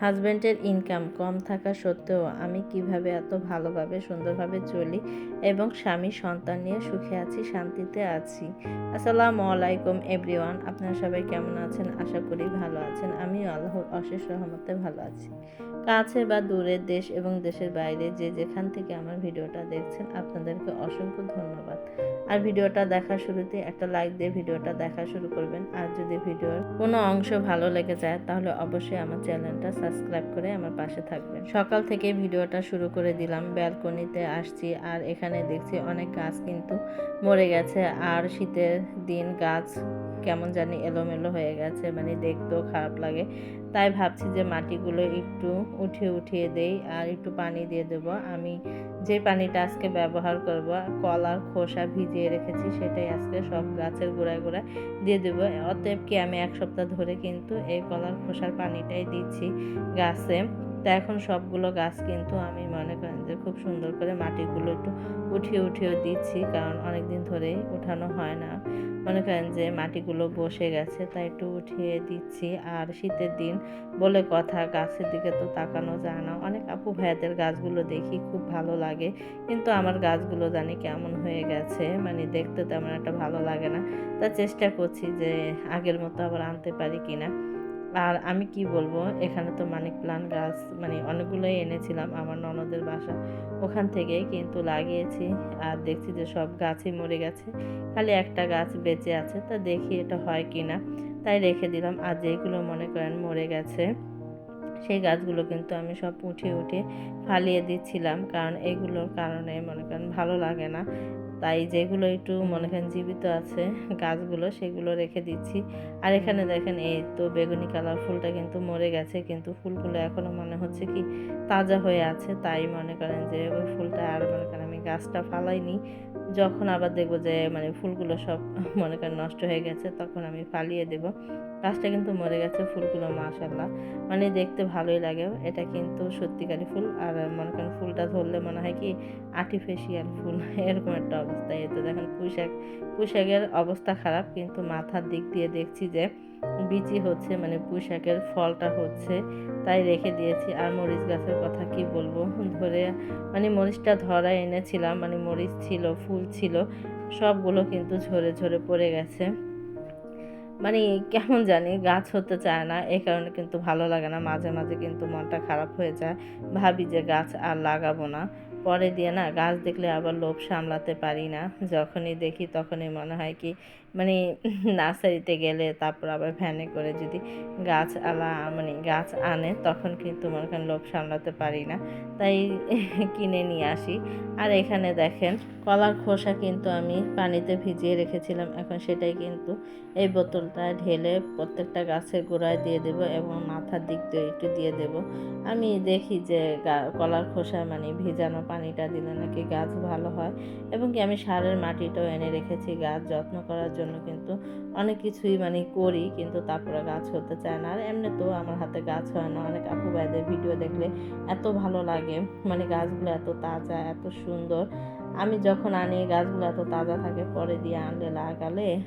হাজব্যান্ডের ইনকাম কম থাকা সত্ত্বেও আমি কীভাবে এত ভালোভাবে, সুন্দরভাবে চলি এবং স্বামী সন্তান নিয়ে সুখে আছি, শান্তিতে আছি? আসসালামু আলাইকুম এভরিওয়ান, আপনারা সবাই কেমন আছেন? আশা করি ভালো আছেন। আমিও আল্লাহর অশেষ রহমতে ভালো আছি। কাছে বা দূরের দেশ এবং দেশের বাইরে যে যেখান থেকে আমার ভিডিওটা দেখছেন, আপনাদেরকে অসংখ্য ধন্যবাদ। আর ভিডিওটা দেখা শুরুতে একটা লাইক দিয়ে ভিডিওটা দেখা শুরু করবেন। আর যদি ভিডিওর কোনো অংশ ভালো লেগে যায়, তাহলে অবশ্যই আমার চ্যানেলটা সাবস্ক্রাইব করে আমার পাশে থাকবেন। সকাল থেকে ভিডিওটা শুরু করে দিলাম, ব্যালকনিতে আসছি। আর এখানে দেখছি অনেক গাছ কিন্তু মরে গেছে। আর শীতের দিন গাছ কেমন জানি এলোমেলো হয়ে গেছে মানে দেখতেও খারাপ লাগে। তাই ভাবছি যে মাটিগুলো একটু উঠিয়ে উঠিয়ে দেই আর একটু পানি দিয়ে দেবো। আমি যে পানিটা আজকে ব্যবহার করব, কলার খোসা ভিজিয়ে রেখেছি, সেটাই আজকে সব গাছের গোড়ায় গোড়ায় দিয়ে দেবো। অতএব কি আমি এক সপ্তাহ ধরে কিন্তু এই কলার খোসার পানিটাই দিচ্ছি গাছে। তা এখন সবগুলো গাছ কিন্তু আমি মনে করেন যে খুব সুন্দর করে মাটিগুলো একটু উঠিয়ে উঠিয়ে দিচ্ছি, কারণ অনেক দিন ধরেই উঠানো হয় না। মনে করেন যে মাটিগুলো বসে গেছে, তাই একটু উঠিয়ে দিচ্ছি। আর শীতের দিন বলে কথা, গাছের দিকে তো তাকানো যায় না। অনেক আপু ভাইয়াদের গাছগুলো দেখি খুব ভালো লাগে, কিন্তু আমার গাছগুলো জানি কেমন হয়ে গেছে। মানে দেখতে তেমন একটা ভালো লাগে না। তা চেষ্টা করছি যে আগের মতো আবার আনতে পারি কিনা। আর আমি কি বলব, এখানে তো মানিক প্লান্ট গাছ মানে অনেকগুলোই এনেছিলাম আমার ননদের বাসা। ওখান থেকেই কিন্তু লাগিয়েছি আর দেখছি যে সব গাছই মরে গেছে। খালি একটা গাছ বেঁচে আছে, তা দেখি এটা হয় কি না তাই রেখে দিলাম আর যেগুলো মনে করেন মরে গেছে, সেই গাছগুলো কিন্তু আমি সব উঠে উঠে ফালিয়ে দিচ্ছিলাম। কারণ এগুলোর কারণে মনে করেন ভালো লাগে না। তাই যেগুলো একটু মনে করেন জীবিত আছে, গাছগুলো সেগুলো রেখে দিচ্ছি। আর এখানে দেখেন, এই তো বেগুনি কালার ফুলটা কিন্তু মরে গেছে, কিন্তু ফুলগুলো এখনও মনে হচ্ছে কি তাজা হয়ে আছে। তাই মনে করেন যে ওই ফুলটা আর মনে করেন আমি গাছটা ফালাইনি। যখন আবার দেখব যে মানে ফুলগুলো সব মনে করেন নষ্ট হয়ে গেছে, তখন আমি ফালিয়ে দেব। গাছটা কিন্তু মরে গেছে ফুলগুলো মাশাল্লাহ মানে দেখতে ভালোই লাগে। এটা কিন্তু সত্যিকারই ফুল। আর মনে করেন ফুলটা ধরলে মনে হয় কি আর্টিফিশিয়াল ফুল। এরকম একটা অবস্থা। এতে দেখেন পুঁইশাক, পুঁইশাকের অবস্থা খারাপ। কিন্তু মাথার দিক দিয়ে দেখছি যে বিচি হচ্ছে মানে পুঁইশাকের ফলটা হচ্ছে। তাই রেখে দিয়েছি। আর মরিচ গাছের কথা কি বলব? ধরে মানে মরিচটা ধরা এনেছিলাম। মানে মরিচ ছিল, ফুল ছিল। সবগুলো কিন্তু ঝরে ঝরে পড়ে গেছে। মানে কেমন জানি গাছ হতে চায় না, এ কারণে কিন্তু ভালো লাগে না। মাঝে মাঝে কিন্তু মনটা খারাপ হয়ে যায়। ভাবি যে গাছ আর লাগাবো না। পরে দিয়ে না গাছ দেখলে আবার লোভ সামলাতে পারি না। যখনই দেখি তখনই মনে হয় কি মানে নার্সারিতে গেলে তারপর আবার ভ্যানে করে যদি গাছ আলা মানে গাছ আনে, তখন কিন্তু মনে করেন লোভ সামলাতে পারি না। তাই কিনে নিয়ে আসি। আর এখানে দেখেন, কলার খোসা কিন্তু আমি পানিতে ভিজিয়ে রেখেছিলাম। এখন সেটাই কিন্তু এই বোতলটা ঢেলে প্রত্যেকটা গাছের গোড়ায় দিয়ে দেব এবং মাথার দিক দিয়ে একটু দিয়ে দেব। আমি দেখি যে কলার খোসা মানে ভিজানো পানিটা দিলে নাকি গাছ ভালো হয়। এবং কি আমি সারের মাটিটাও এনে রেখেছি গাছ যত্ন করার জন্য। কিন্তু অনেক কিছুই মানে করি, কিন্তু তারপরে গাছ হতে চায় না। আর এমনি তো আমার হাতে গাছ হয় না। অনেক আপু ভাইদের ভিডিও দেখলে এত ভালো লাগে। মানে গাছগুলো এত তাজা, এত সুন্দর। আমি যখন আনি, গাছগুলো এত তাজা থাকে, পরে দিয়ে আনলে লাগালে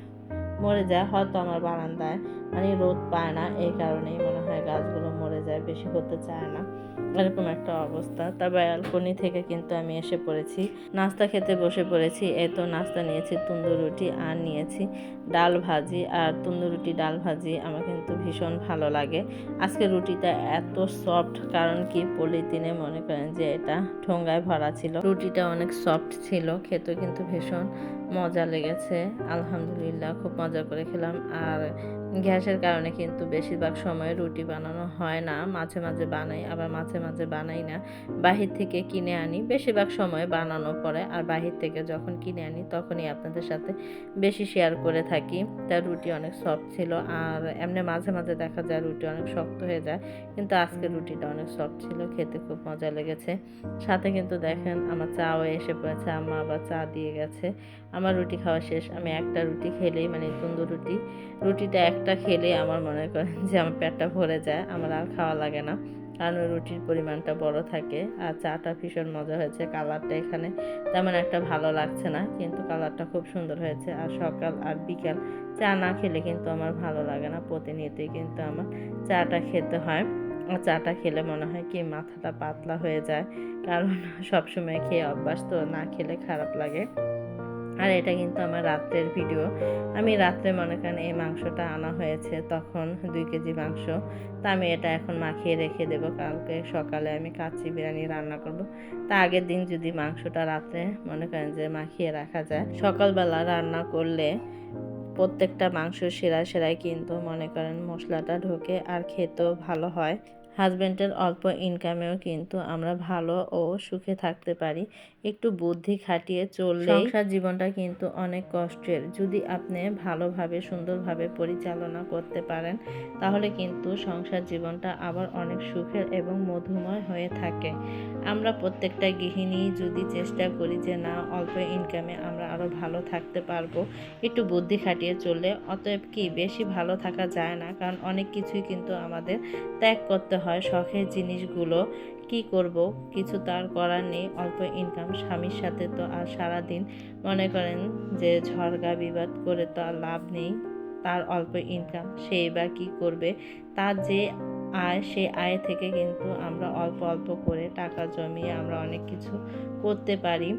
মরে যায়। হয়তো আমার বারান্দায়। মানে রোদ পায় না, এই কারণেই মনে হয় গাছগুলো মরে যায়, বেশি হতে চায় না। এরকম একটা অবস্থা। তার ব্যালকনি থেকে কিন্তু আমি এসে পড়েছি। নাস্তা খেতে বসে পড়েছি। এই তো নাস্তা নিয়েছি, তন্দুর রুটি আর নিয়েছি ডাল ভাজি। আর তন্দুর রুটি, ডাল ভাজি আমার কিন্তু ভীষণ ভালো লাগে। আজকে রুটিটা এত সফট কারণ কি পলিথিনে মনে করেন যে এটা ঠোঙ্গায় ভরা ছিল। রুটিটা অনেক সফট ছিল খেতে কিন্তু ভীষণ মজা লেগেছে। আলহামদুলিল্লাহ, খুব মজা করে খেলাম। আর গ্যাসের কারণে কিন্তু বেশিরভাগ সময় রুটি বানানো হয় না। মাঝে মাঝে বানাই, আবার মাঝে মাঝে বানাই না। বাহির থেকে কিনে আনি, বেশিরভাগ সময় বানানো পরে। আর বাহির থেকে যখন কিনে আনি, তখনই আপনাদের সাথে বেশি শেয়ার করে থাকি। তার রুটি অনেক সফট ছিল। আর এমনি মাঝে মাঝে দেখা যায় রুটি অনেক শক্ত হয়ে যায়। কিন্তু আজকে রুটিটা অনেক সফট ছিল, খেতে খুব মজা লেগেছে। সাথে কিন্তু দেখেন, আমার চাও এসে পড়েছে, আম্মা আবার চা দিয়ে গেছে। আমার রুটি খাওয়া শেষ। আমি একটা রুটি খেলেই মানে তন্দুর রুটি, রুটিটা একটা খেলে আমার মনে করেন যে আমার পেটটা ভরে যায়, আমার আর খাওয়া লাগে না। কারণ রুটির পরিমাণটা বড় থাকে আর চাটা ভীষণ মজা হয়েছে কালারটা এখানে তেমন একটা ভালো লাগছে না, কিন্তু কালারটা খুব সুন্দর হয়েছে। আর সকাল আর বিকাল চা না খেলে কিন্তু আমার ভালো লাগে না, প্রতিনিয়তই কিন্তু আমার চাটা খেতে হয়। আর চাটা খেলে মনে হয় কি মাথাটা পাতলা হয়ে যায়, কারণ সবসময় খেয়ে অভ্যাস তো না খেলে খারাপ লাগে। আর এটা কিন্তু আমার রাত্রের ভিডিও। আমি রাত্রে মনে করেন এই মাংসটা আনা হয়েছে, তখন দুই কেজি মাংস। তা আমি এটা এখন মাখিয়ে রেখে দেব, কালকে সকালে আমি কাচ্চি বিরিয়ানি রান্না করব। তা আগের দিন যদি মাংসটা রাত্রে মনে করেন যে মাখিয়ে রাখা যায়, সকালবেলা রান্না করলে প্রত্যেকটা মাংস সেরা সেরাই কিন্তু মনে করেন মশলাটা ঢোকে আর খেতেও ভালো হয়। হাজব্যান্ডের অল্প ইনকামেও কিন্তু আমরা ভালো ও সুখে থাকতে পারি। একটু বুদ্ধি খাটিয়ে চললে সংসার জীবনটা কিন্তু অনেক কষ্টের। যদি আপনি ভালোভাবে, সুন্দরভাবে পরিচালনা করতে পারেন, তাহলে কিন্তু সংসার জীবনটা আবার অনেক সুখের এবং মধুময় হয়ে থাকে। আমরা প্রত্যেকটা গৃহিণী যদি চেষ্টা করি যে, না, অল্প ইনকামে আমরা আরও ভালো থাকতে পারব। একটু বুদ্ধি খাটিয়ে চললে অতএব কি, বেশি ভালো থাকা যায় না? কারণ অনেক কিছুই কিন্তু আমাদের ত্যাগ করতে হয়, শখের জিনিসগুলো কি করব? কিছু তার করার নেই। অল্প ইনকাম স্বামীর সাথে তো আর সারাদিন মনে করেন যে ঝড়গা বিবাদ করে তো আর লাভ নেই। তার অল্প ইনকাম সেই বা কী করবে? তার যে আয়, সে আয় থেকে কিন্তু আমরা অল্প অল্প করে টাকা জমিয়ে আমরা অনেক কিছু করতে পারি।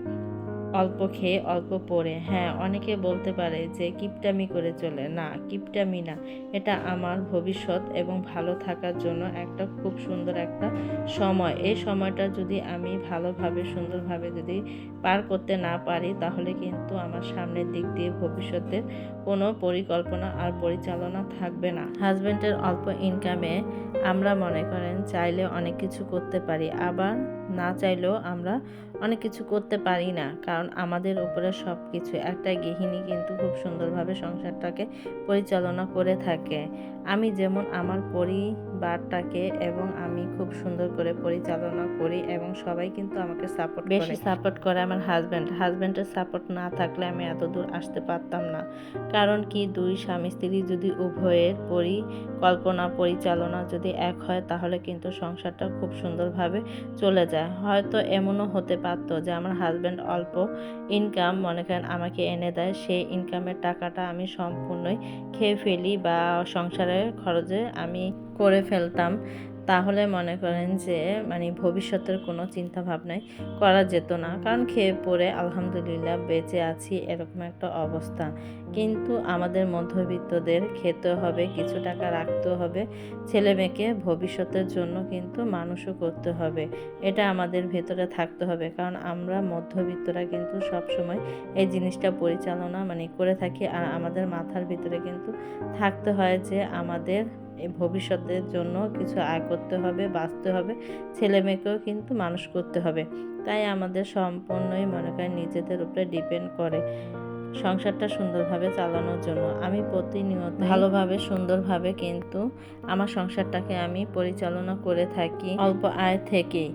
অল্প খেয়ে অল্প পরে হ্যাঁ অনেকে বলতে পারে যে কিপটামি করে চলে। না কিপটামি না। এটা আমার ভবিষ্যৎ এবং ভালো থাকার জন্য একটা খুব সুন্দর একটা সময়। এই সময়টা যদি আমি ভালোভাবে সুন্দরভাবে যদি পার করতে না পারি তাহলে কিন্তু আমার সামনের দিক দিয়ে ভবিষ্যতের কোনো পরিকল্পনা আর পরিচালনা থাকবে না। হাজব্যান্ডের অল্প ইনকামে আমরা মনে করেন চাইলে অনেক কিছু করতে পারি। আবার না চাইলেও আমরা অনেক কিছু করতে পারি না। কারণ আমাদের উপরে সব কিছু একটা গৃহিণী কিন্তু খুব সুন্দরভাবে সংসারটাকে পরিচালনা করে থাকে। আমি যেমন আমার পরিবারটাকে এবং আমি খুব সুন্দর করে পরিচালনা করি এবং সবাই কিন্তু আমাকে সাপোর্ট বেশি সাপোর্ট করে আমার হাজব্যান্ড হাজব্যান্ডের সাপোর্ট না থাকলে আমি এত দূর আসতে পারতাম না। কারণ কি, দুই স্বামী স্ত্রী যদি উভয়ের পরিকল্পনা, পরিচালনা যদি এক হয়, তাহলে কিন্তু সংসারটা খুব সুন্দরভাবে চলে যায়। হয়তো এমনও হতে পারতো যে আমার হাজব্যান্ড অল্প ইনকাম মনে করেন আমাকে এনে দেয়, সেই ইনকামের টাকাটা আমি সম্পূর্ণই খেয়ে ফেলি বা সংসারের খরচে আমি করে ফেলতাম, তাহলে মনে করেন যে মানে ভবিষ্যতের কোনো চিন্তা ভাবনাই করা যেত না। কারণ খেয়ে পরে আলহামদুলিল্লাহ বেঁচে আছি, এরকম একটা অবস্থা। কিন্তু আমাদের মধ্যবিত্তদের খেতে হবে, কিছু টাকা রাখতে হবে, ছেলে মেয়েকে ভবিষ্যতের জন্য কিন্তু মানুষও করতে হবে। এটা আমাদের ভেতরে থাকতে হবে, কারণ আমরা মধ্যবিত্তরা কিন্তু সব সময় এই জিনিসটা পরিচালনা মানে করে থাকি আর আমাদের মাথার ভিতরে কিন্তু থাকতে হয় যে আমাদের ভবিষ্যতের জন্য কিছু আয় করতে হবে, বাঁচতে হবে, ছেলে মেয়েকেও কিন্তু মানুষ করতে হবে। তাই আমাদের সম্পূর্ণই মনে করেন নিজেদের উপরে ডিপেন্ড করে। সংসারটা সুন্দরভাবে চালানোর জন্য। আমি প্রতিনিয়ত ভালোভাবে সুন্দরভাবে কিন্তু আমার সংসারটাকে আমি পরিচালনা করে থাকি অল্প আয় থেকেই।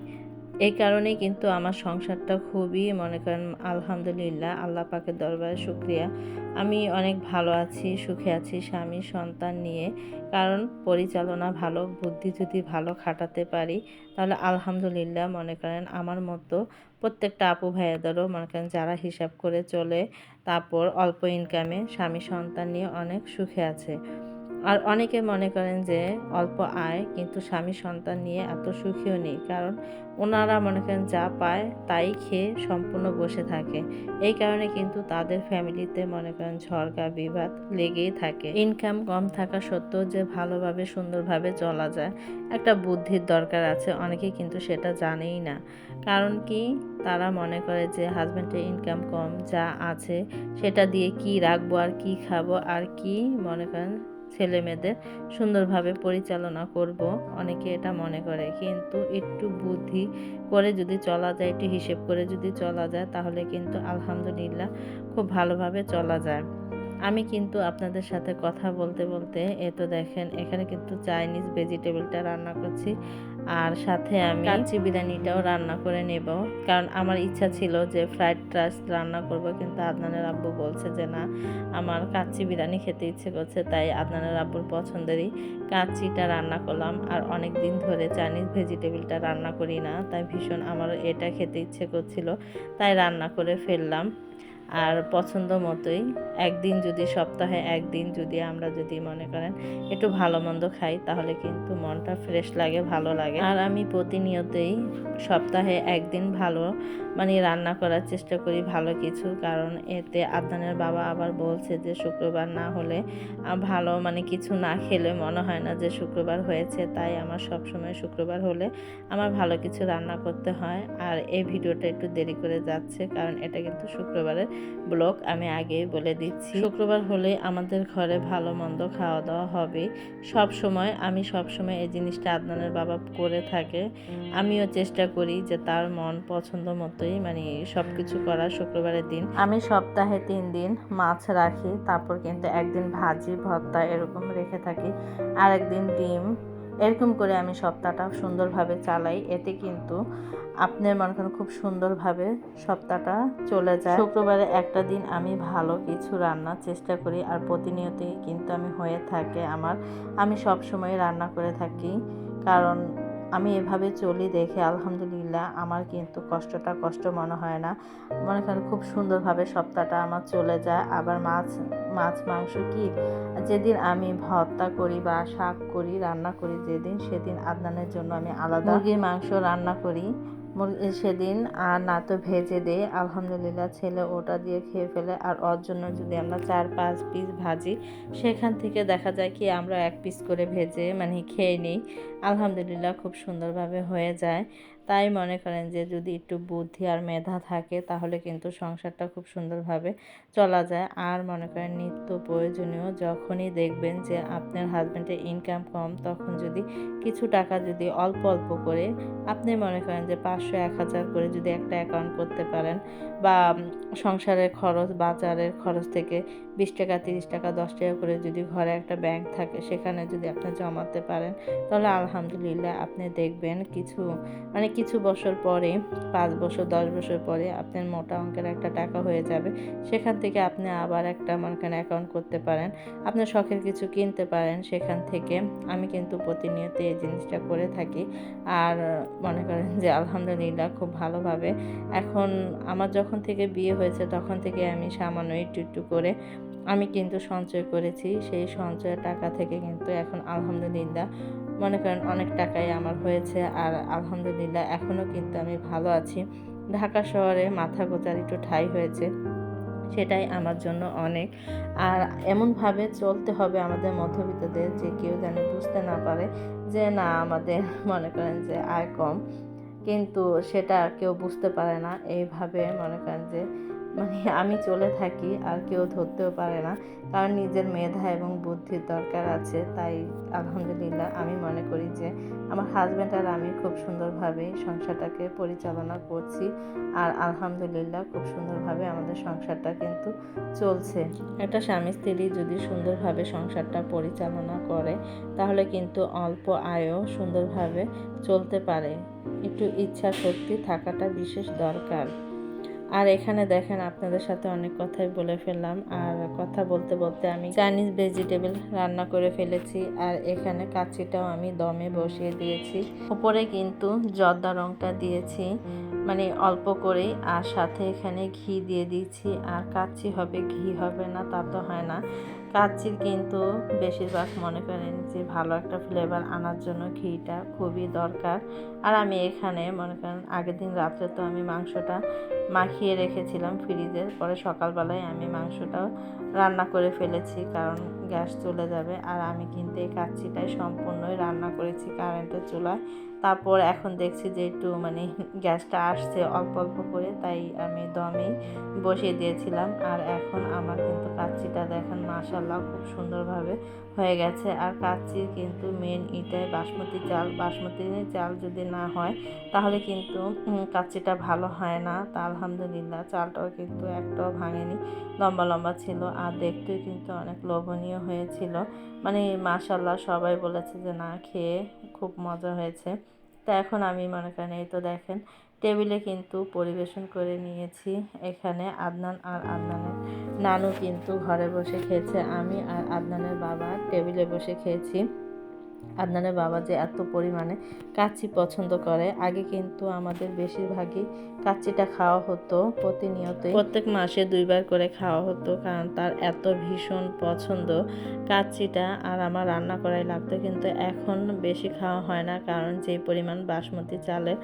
এই কারণেই কিন্তু আমার সংসারটা খুবই, মনে করেন, আলহামদুলিল্লাহ, আল্লাহ পাকের দরবারে শুক্রিয়া। আমি অনেক ভালো আছি, সুখে আছি স্বামী, সন্তান নিয়ে। কারণ পরিচালনা ভালো, বুদ্ধি যদি ভালো খাটাতে পারি, তাহলে আলহামদুলিল্লাহ, মনে করেন, আমার মতো প্রত্যেকটা আপু ভাইয়াদেরও, মনে করেন, যারা হিসাব করে চলে, তারপর অল্প ইনকামে স্বামী, সন্তান নিয়ে অনেক সুখে আছে। আর অনেকে মনে করেন যে অল্প আয়, কিন্তু স্বামী সন্তান নিয়ে এত সুখীও নেই। কারণ ওনারা মনে করেন যা পায় তাই খেয়ে সম্পূর্ণ বসে থাকে। এই কারণে কিন্তু তাদের ফ্যামিলিতে মনে করেন ঝড়গা বিবাদ লেগেই থাকে। ইনকাম কম থাকা সত্ত্বেও যে ভালোভাবে, সুন্দরভাবে চলা যায়, একটা বুদ্ধির দরকার আছে। অনেকে কিন্তু সেটা জানেই না। কারণ কি? তারা মনে করে যে হাজব্যান্ডের ইনকাম কম যা আছে সেটা দিয়ে কি রাখব, আর কি খাব, আর কি মনে করেন ছেলে মেয়েদের সুন্দরভাবে পরিচালনা করব। অনেকে এটা মনে করে, কিন্তু একটু বুদ্ধি করে যদি চলা যায়, একটু হিসেব করে যদি চলা যায়, তাহলে কিন্তু আলহামদুলিল্লাহ খুব ভালোভাবে চলা যায়। আমি কিন্তু আপনাদের সাথে কথা বলতে বলতে এ তো দেখেন এখানে কিন্তু চাইনিজ ভেজিটেবলটা রান্না করছি। আর সাথে আমি কাচ্চি বিরিয়ানিটাও রান্না করে নেব। কারণ আমার ইচ্ছা ছিল যে ফ্রাইড রাইস রান্না করব, কিন্তু আদনানের আব্বু বলছে যে না, আমার কাচ্চি বিরিয়ানি খেতে ইচ্ছে করছে, তাই আদনানের আব্বুর পছন্দেরই কাচ্চিটা রান্না করলাম। আর অনেক দিন ধরে চাইনিজ ভেজিটেবলটা রান্না করি না, তাই ভীষণ আমার এটা খেতে ইচ্ছে করছিল, তাই রান্না করে ফেললাম। আর পছন্দ মতোই একদিন যদি সপ্তাহে একদিন যদি আমরা যদি মনে করেন একটু ভালো মন্দ খাই, তাহলে কিন্তু মনটা ফ্রেশ লাগে, ভালো লাগে। আর আমি প্রতিনিয়তই সপ্তাহে একদিন ভালো মানে রান্না করার চেষ্টা করি ভালো কিছু, কারণ এতে আদনানের বাবা আবার বলছে যে শুক্রবার না হলে ভালো মানে কিছু না খেলে মনে হয় না যে শুক্রবার হয়েছে, তাই আমার সব সময় শুক্রবার হলে আমার ভালো কিছু রান্না করতে হয়। আর এই ভিডিওটা একটু দেরি করে যাচ্ছে, কারণ এটা কিন্তু শুক্রবারের ব্লগ আমি আগেই বলে দিচ্ছি। শুক্রবার হলে আমাদের ঘরে ভালো মন্দ খাওয়া দাওয়া হবে। সব সময় আমি সব সময় এই জিনিসটা আদনানের বাবা করে থাকে। আমিও চেষ্টা করি যে তার মন পছন্দ মতোই মানে সব কিছু করার শুক্রবারের দিন। আমি সপ্তাহে তিন দিন মাছ রাখি, তারপর কিন্তু একদিন ভাজি, ভর্তা এরকম রেখে থাকি। আর একদিন ডিম এরকম করে আমি সপ্তাহটা সুন্দরভাবে চালাই। এতে কিন্তু আপনার মনে করেন খুব সুন্দরভাবে সপ্তাহটা চলে যায়। শুক্রবারে একটা দিন আমি ভালো কিছু রান্নার চেষ্টা করি আর প্রতিনিয়তই কিন্তু আমি হয়ে থাকে আমার। আমি সব সময় রান্না করে থাকি। কারণ আমি এভাবে চলি দেখে আলহামদুলিল্লাহ আমার কিন্তু কষ্টটা কষ্ট মনে হয় না। মনে করেন খুব সুন্দরভাবে সপ্তাহটা আমার চলে যায়। আবার মাছ মাছ মাংস কি? যেদিন আমি ভর্তা করি বা শাক করি রান্না করি যেদিন সেদিন আদনানের জন্য আমি আলাদা মুরগির মাংস রান্না করি। সেদিন আর না তো ভেজে দেয় আলহামদুলিল্লাহ, ছেলে ওটা দিয়ে খেয়ে ফেলে। আর ওর জন্য যদি আমরা চার, পাঁচ পিস ভাজি, সেখান থেকে দেখা যায় কি আমরা এক পিস করে ভেজে মানে খেয়ে নিই। আলহামদুলিল্লাহ, খুব সুন্দরভাবে হয়ে যায়। তাই মনে করেন যে যদি একটু বুদ্ধি আর মেধা থাকে, তাহলে কিন্তু সংসারটা খুব সুন্দরভাবে চলা যায়। আর মনে করেন নিত্য প্রয়োজনীয় যখনই দেখবেন যে আপনার হাজব্যান্ডের ইনকাম কম, তখন যদি কিছু টাকা যদি অল্প অল্প করে আপনি মনে করেন যে পাঁচশো, এক হাজার করে যদি একটা অ্যাকাউন্ট করতে পারেন বা সংসারের খরচ, বাজারের খরচ থেকে বিশ টাকা, তিরিশ টাকা, দশ টাকা করে যদি ঘরে একটা ব্যাংক থাকে, সেখানে যদি আপনি জমাতে পারেন, তাহলে আলহামদুলিল্লাহ আপনি দেখবেন কিছু মানে কিছু বছর পরে, পাঁচ বছর, দশ বছর পরে আপনার মোটা অঙ্কের একটা টাকা হয়ে যাবে। সেখান থেকে আপনি আবার একটা মনে অ্যাকাউন্ট করতে পারেন। আপনার শখের কিছু কিনতে পারেন। সেখান থেকে আমি কিন্তু প্রতিনিয়ত এই জিনিসটা করে থাকি। আর মনে করেন যে আলহামদুলিল্লাহ খুব ভালোভাবে। এখন আমার যখন থেকে বিয়ে হয়েছে, তখন থেকে আমি সামান্য একটু একটু করে আমি কিন্তু সঞ্চয় করেছি। সেই সঞ্চয়ের টাকা থেকে কিন্তু এখন আলহামদুলিল্লাহ মনে করেন অনেক টাকাই আমার হয়েছে আর আলহামদুলিল্লাহ এখনও কিন্তু আমি ভালো আছি। ঢাকা শহরে মাথা গোচার একটু ঠাই হয়েছে, সেটাই আমার জন্য অনেক। আর এমনভাবে চলতে হবে আমাদের মধ্যবিত্তদের যে কেউ যেন বুঝতে না পারে যে না, আমাদের মনে করেন যে আয় কম। কিন্তু সেটা কেউ বুঝতে পারে না। এইভাবে মনে করেন যে মানে আমি চলে থাকি আর কেউ ধরতেও পারে না। কারণ নিজের মেধা এবং বুদ্ধির দরকার আছে। তাই আলহামদুলিল্লাহ আমি মনে করি যে আমার হাজব্যান্ড আর আমি খুব সুন্দরভাবে সংসারটাকে পরিচালনা করছি। আর আলহামদুলিল্লাহ খুব সুন্দরভাবে আমাদের সংসারটা কিন্তু চলছে। একটা স্বামী স্ত্রী যদি সুন্দরভাবে সংসারটা পরিচালনা করে, তাহলে কিন্তু অল্প আয়ও সুন্দরভাবে চলতে পারে। একটু ইচ্ছা শক্তি থাকাটা বিশেষ দরকার। আর এখানে দেখেন আপনাদের সাথে অনেক কথাই বলে ফেললাম। আর কথা বলতে বলতে আমি চাইনিজ ভেজিটেবল রান্না করে ফেলেছি। আর এখানে কাচিটাও আমি দমে বসিয়ে দিয়েছি। উপরে কিন্তু জর্দা রঙটা দিয়েছি। মানে অল্প করে আর সাথে এখানে ঘি দিয়ে দিয়েছি। আর কাচ্চি হবে, ঘি হবে না, তা তো হয় না। কাচ্চির কিন্তু বেশিরভাগ মনে করেন যে ভালো একটা ফ্লেভার আনার জন্য ঘিটা খুবই দরকার। আর আমি এখানে মনে করেন আগের দিন রাত্রে তো আমি মাংসটা মাখিয়ে রেখেছিলাম ফ্রিজে পরে সকালবেলায় আমি মাংসটাও রান্না করে ফেলেছি কারণ গ্যাস চলে যাবে। আর আমি কিন্তু এই কাচ্চিটাই সম্পূর্ণই রান্না করেছি কারেন্টের চুলায়। তারপর এখন দেখছি যে একটু মানে গ্যাসটা আসছে অল্প অল্প করে, তাই আমি দমেই বসিয়ে দিয়েছিলাম। আর এখন আমার কিন্তু কাচ্চিটা দেখেন মাসাল্লাহ খুব সুন্দরভাবে হয়ে গেছে। আর কাচ্চির কিন্তু মেন এটাই বাসমতি চাল। বাসমতি চাল যদি না হয়, তাহলে কিন্তু কাচ্চিটা ভালো হয় না। তা আলহামদুলিল্লাহ চালটাও কিন্তু একটাও ভাঙেনি, লম্বা লম্বা ছিল। আর দেখতেও কিন্তু অনেক লোভনীয় হয়েছিল। মানে মাসাল্লাহ সবাই বলেছে যে না, খেয়ে খুব মজা হয়েছে। তো এখন আমি মনে করেন এই তো দেখেন টেবিলে কিন্তু পরিবেশন করে নিয়েছি। এখানে আদনান আর আদনানের নানু কিন্তু ঘরে বসে খেয়েছে, আমি আর আদনানের বাবা টেবিলে বসে খেয়েছি। আদনানের বাবা যে এত পরিমাণে কাচ্চি পছন্দ করে, আগে কিন্তু আমাদের বেশিরভাগই কাচ্চিটা খাওয়া হতো প্রতিনিয়তই। প্রত্যেক মাসে দুইবার করে খাওয়া হতো, কারণ তার এত ভীষণ পছন্দ কাচ্চিটা, আর আমার রান্না করাই লাগতো, কিন্তু এখন বেশি খাওয়া হয় না, কারণ যে পরিমাণ বাসমতি চালের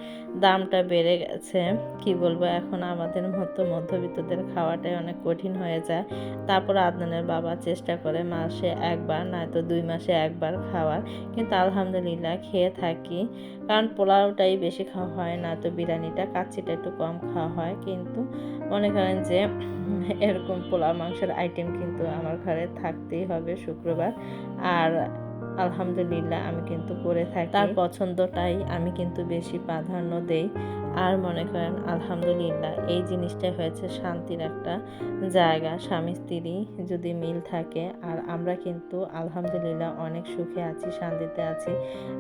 দামটা বেড়ে গেছে, কি বলব, এখন আমাদের মতো মধ্যবিত্তদের খাওয়াটাই অনেক কঠিন হয়ে যায়। তারপর আদনানের বাবা চেষ্টা করে মাসে একবার, নয়তো দুই মাসে একবার খাওয়ার কিন্তু আলহামদুলিল্লাহ খেয়ে থাকি। কারণ পোলাওটাই বেশি খাওয়া হয় না তো বিরিয়ানিটা, কাচ্চিটা একটু কম খাওয়া হয়। কিন্তু মনে করেন যে এরকম পোলাও মাংসের আইটেম কিন্তু আমার ঘরে থাকতেই হবে শুক্রবার। আর আলহামদুলিল্লাহ আমি কিন্তু করে থাকি। তার পছন্দটাই আমি কিন্তু বেশি প্রাধান্য দেই। আর মনে করেন, আলহামদুলিল্লাহ, এই জিনিসটাই হয়েছে শান্তির একটা জায়গা। স্বামী, স্ত্রী যদি মিল থাকে, আর আমরা কিন্তু আলহামদুলিল্লাহ অনেক সুখে আছি, শান্তিতে আছি।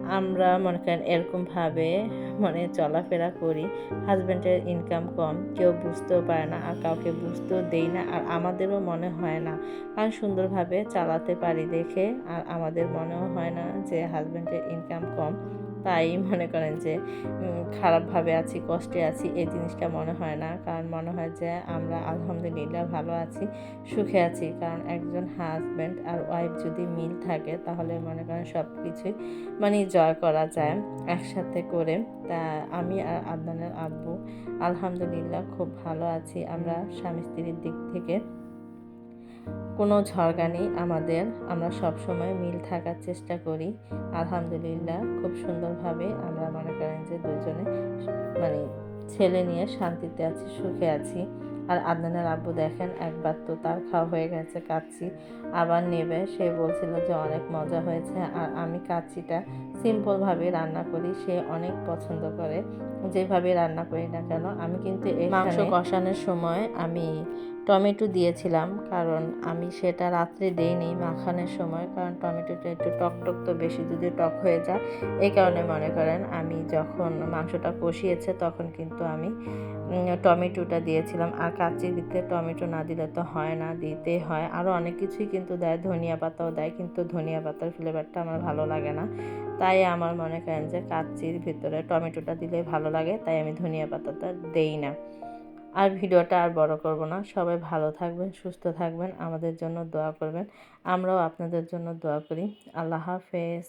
আমরা মনে করেন, এরকমভাবে মানে চলাফেরা করি হাজব্যান্ডের ইনকাম কম, কেউ বুঝতেও পারে না, আর কাউকে বুঝতেও দেই না, আর আমাদেরও মনে হয় না। কারণ সুন্দরভাবে চালাতে পারি দেখে, আর আমাদের মনেও হয় না যে হাজব্যান্ডের ইনকাম কম। তাই মনে করেন যে খারাপভাবে আছি, কষ্টে আছি, এই জিনিসটা মনে হয় না। কারণ মনে হয় যে, আমরা আলহামদুলিল্লাহ ভালো আছি, সুখে আছি। কারণ একজন হাজব্যান্ড আর ওয়াইফ যদি মিল থাকে, তাহলে মনে করেন সব কিছুই মানে জয় করা যায় একসাথে করে। তা আমি আর আদনানের আব্বু আলহামদুলিল্লাহ খুব ভালো আছি। আমরা স্বামী স্ত্রীর দিক থেকে কোনো ঝগড়া নেই আমাদের আমরা সব সময় মিল থাকার চেষ্টা করি। আলহামদুলিল্লাহ খুব সুন্দরভাবে আমরা মনে করেন যে দুজনে মানে ছেলে নিয়ে শান্তিতে আছি সুখে আছি। আর আদনানের আব্বু দেখেন একবার তো তার খাওয়া হয়ে গেছে কাচ্চি আবার নেবে সে বলছিল যে অনেক মজা হয়েছে। আর আমি কাচ্চিটা সিম্পলভাবে রান্না করি সে অনেক পছন্দ করে। যেভাবে রান্না করি না কেন আমি কিন্তু এই মাংস কষানোর সময় আমি টমেটো দিয়েছিলাম, কারণ আমি সেটা রাত্রে দেইনি মাখানোর সময়, কারণ টমেটোটা একটু টক টক তো বেশি যদি টক হয়ে যায়। এই কারণে মনে করেন আমি যখন মাংসটা কষিয়েছে তখন কিন্তু আমি টমেটোটা দিয়েছিলাম। আর কাচ্চি দিতে টমেটো না দিলে তো হয় না দিতে হয়। আরও অনেক কিছুই কিন্তু দেয়, ধনিয়া পাতাও দেয়, কিন্তু ধনিয়া পাতার ফ্লেভারটা আমার ভালো লাগে না। তাই আমার মনে করেন যে কাচ্চির ভিতরে টমেটোটা দিলে ভালো লাগে, তাই আমি ধনিয়া পাতাটা দেই না। আর ভিডিওটা আর বড় করব না। সবাই ভালো থাকবেন, সুস্থ থাকবেন, আমাদের জন্য দোয়া করবেন। আমরাও আপনাদের জন্য দোয়া করি। আল্লাহ হাফেজ।